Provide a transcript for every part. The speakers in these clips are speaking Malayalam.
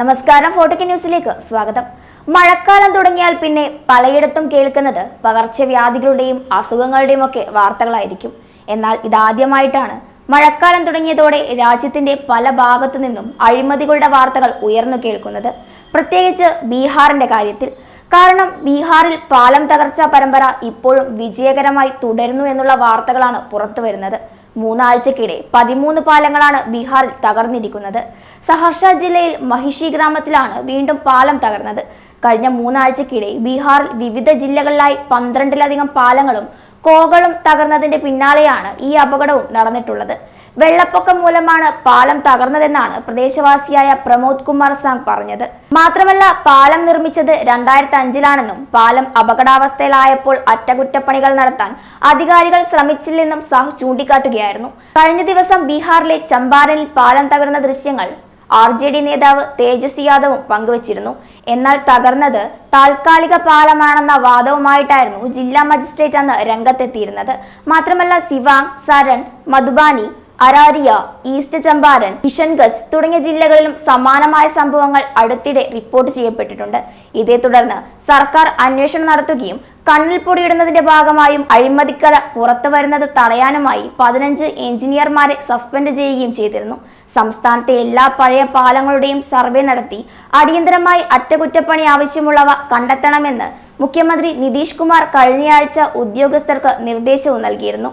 നമസ്കാരം ഫോട്ടോക്ക് ന്യൂസിലേക്ക് സ്വാഗതം. മഴക്കാലം തുടങ്ങിയാൽ പിന്നെ പലയിടത്തും കേൾക്കുന്നത് പകർച്ചവ്യാധികളുടെയും അസുഖങ്ങളുടെയും ഒക്കെ വാർത്തകളായിരിക്കും. എന്നാൽ ഇതാദ്യമായിട്ടാണ് മഴക്കാലം തുടങ്ങിയതോടെ രാജ്യത്തിന്റെ പല ഭാഗത്തു നിന്നും അഴിമതികളുടെ വാർത്തകൾ ഉയർന്നു കേൾക്കുന്നത്. പ്രത്യേകിച്ച് ബീഹാറിന്റെ കാര്യത്തിൽ. കാരണം ബീഹാറിൽ പാലം തകർച്ച പരമ്പര ഇപ്പോഴും വിജയകരമായി തുടരുന്നു എന്നുള്ള വാർത്തകളാണ് പുറത്തു വരുന്നത്. മൂന്നാഴ്ചക്കിടെ പതിമൂന്ന് പാലങ്ങളാണ് ബീഹാറിൽ തകർന്നിരിക്കുന്നത്. സഹർഷ ജില്ലയിൽ മഹിഷി ഗ്രാമത്തിലാണ് വീണ്ടും പാലം തകർന്നത്. കഴിഞ്ഞ മൂന്നാഴ്ചക്കിടെ ബീഹാറിൽ വിവിധ ജില്ലകളിലായി പന്ത്രണ്ടിലധികം പാലങ്ങളും കോകളും തകർന്നതിന്റെ പിന്നാലെയാണ് ഈ അപകടവും നടന്നിട്ടുള്ളത്. വെള്ളപ്പൊക്കം മൂലമാണ് പാലം തകർന്നതെന്നാണ് പ്രദേശവാസിയായ പ്രമോദ് കുമാർ സാങ് പറഞ്ഞത്. മാത്രമല്ല പാലം നിർമ്മിച്ചത് രണ്ടായിരത്തി അഞ്ചിലാണെന്നും പാലം അപകടാവസ്ഥയിലായപ്പോൾ അറ്റകുറ്റപ്പണികൾ നടത്താൻ അധികാരികൾ ശ്രമിച്ചില്ലെന്നും സാഹ് ചൂണ്ടിക്കാട്ടുകയായിരുന്നു. കഴിഞ്ഞ ദിവസം ബീഹാറിലെ ചമ്പാരനിൽ പാലം തകർന്ന ദൃശ്യങ്ങൾ ആർ ജെ ഡി നേതാവ് തേജസ്വി യാദവും പങ്കുവച്ചിരുന്നു. എന്നാൽ തകർന്നത് താൽക്കാലിക പാലമാണെന്ന വാദവുമായിട്ടായിരുന്നു ജില്ലാ മജിസ്ട്രേറ്റ് അന്ന് രംഗത്തെത്തിയിരുന്നത്. മാത്രമല്ല സിവാങ് സരൺ മധുബാനി അരാരിയ ഈസ്റ്റ് ചമ്പാരൻ കിഷൻഗഞ്ച് തുടങ്ങിയ ജില്ലകളിലും സമാനമായ സംഭവങ്ങൾ അടുത്തിടെ റിപ്പോർട്ട് ചെയ്യപ്പെട്ടിട്ടുണ്ട്. ഇതേ തുടർന്ന് സർക്കാർ അന്വേഷണം നടത്തുകയും കണ്ണിൽ പൊടിയിടുന്നതിന്റെ ഭാഗമായും അഴിമതിക്കഥ പുറത്തു വരുന്നത് തടയാനുമായി പതിനഞ്ച് എഞ്ചിനീയർമാരെ സസ്പെൻഡ് ചെയ്യുകയും ചെയ്തിരുന്നു. സംസ്ഥാനത്തെ എല്ലാ പഴയ പാലങ്ങളുടെയും സർവേ നടത്തി അടിയന്തരമായി അറ്റകുറ്റപ്പണി ആവശ്യമുള്ളവ കണ്ടെത്തണമെന്ന് മുഖ്യമന്ത്രി നിതീഷ് കുമാർ കഴിഞ്ഞയാഴ്ച ഉദ്യോഗസ്ഥർക്ക് നിർദ്ദേശവും നൽകിയിരുന്നു.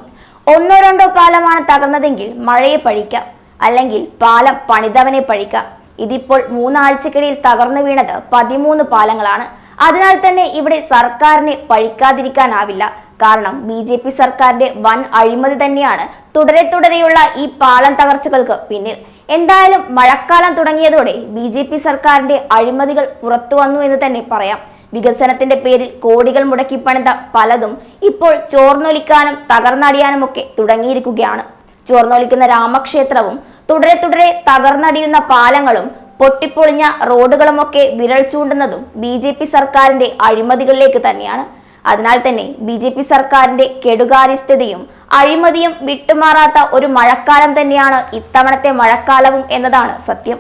ഒന്നോ രണ്ടോ പാലമാണ് തകർന്നതെങ്കിൽ മഴയെ പഴിക്കാം. അല്ലെങ്കിൽ പാലം പണിതവനെ പഴിക്കാം. ഇതിപ്പോൾ മൂന്നാഴ്ചക്കിടയിൽ തകർന്നു വീണത് പതിമൂന്ന് പാലങ്ങളാണ്. അതിനാൽ തന്നെ ഇവിടെ സർക്കാരിനെ പഴിക്കാതിരിക്കാനാവില്ല. കാരണം ബി ജെ പി സർക്കാരിന്റെ വൻ അഴിമതി തന്നെയാണ് തുടരെ തുടരെയുള്ള ഈ പാലം തകർച്ചകൾക്ക് പിന്നിൽ. എന്തായാലും മഴക്കാലം തുടങ്ങിയതോടെ ബി സർക്കാരിന്റെ അഴിമതികൾ പുറത്തു വന്നു എന്ന് തന്നെ പറയാം. വികസനത്തിന്റെ പേരിൽ കോടികൾ മുടക്കി പണിത പലതും ഇപ്പോൾ ചോർന്നൊലിക്കാനും തകർന്നടിയാനും ഒക്കെ തുടങ്ങിയിരിക്കുകയാണ്. ചോർന്നൊലിക്കുന്ന രാമക്ഷേത്രവും തുടരെ തുടരെ തകർന്നടിയുന്ന പാലങ്ങളും പൊട്ടിപ്പൊളിഞ്ഞ റോഡുകളുമൊക്കെ വിരൽ ചൂണ്ടുന്നതും ബി ജെ പി സർക്കാരിന്റെ അഴിമതികളിലേക്ക് തന്നെയാണ്. അതിനാൽ തന്നെ ബി ജെ പി സർക്കാരിന്റെ കെടുകാര്യസ്ഥതയും അഴിമതിയും വിട്ടുമാറാത്ത ഒരു മഴക്കാലം തന്നെയാണ് ഇത്തവണത്തെ മഴക്കാലവും എന്നതാണ് സത്യം.